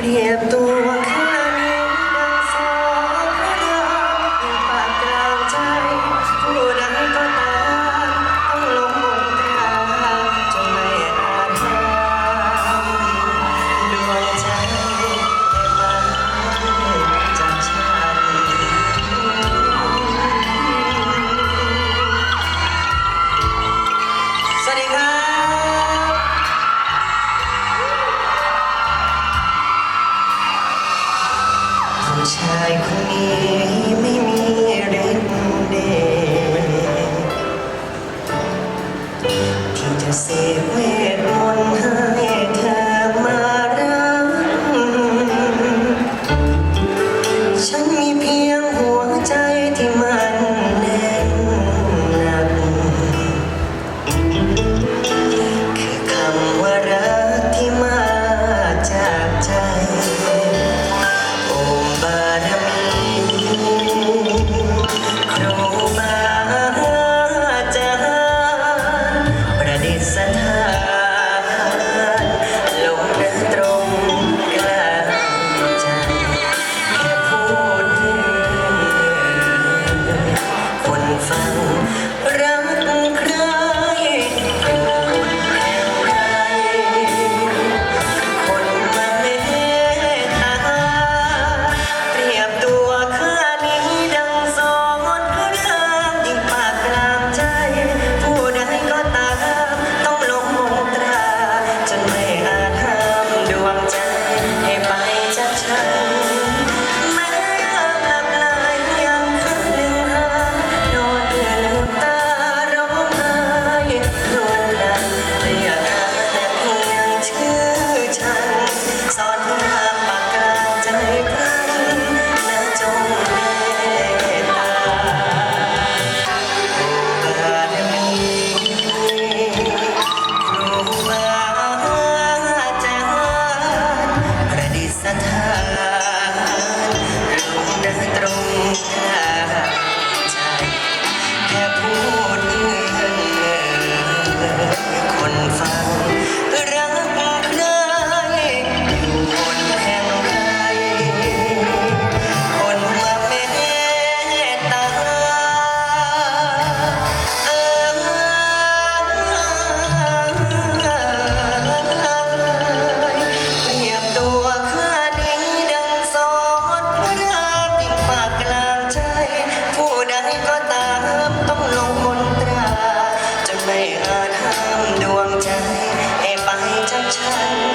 Prieto. ชายคนนี้ไม่มีฤทธิ์เดชที่จะเสกเวทมนต์ 난 다. ดวงใจให้ไปจากฉัน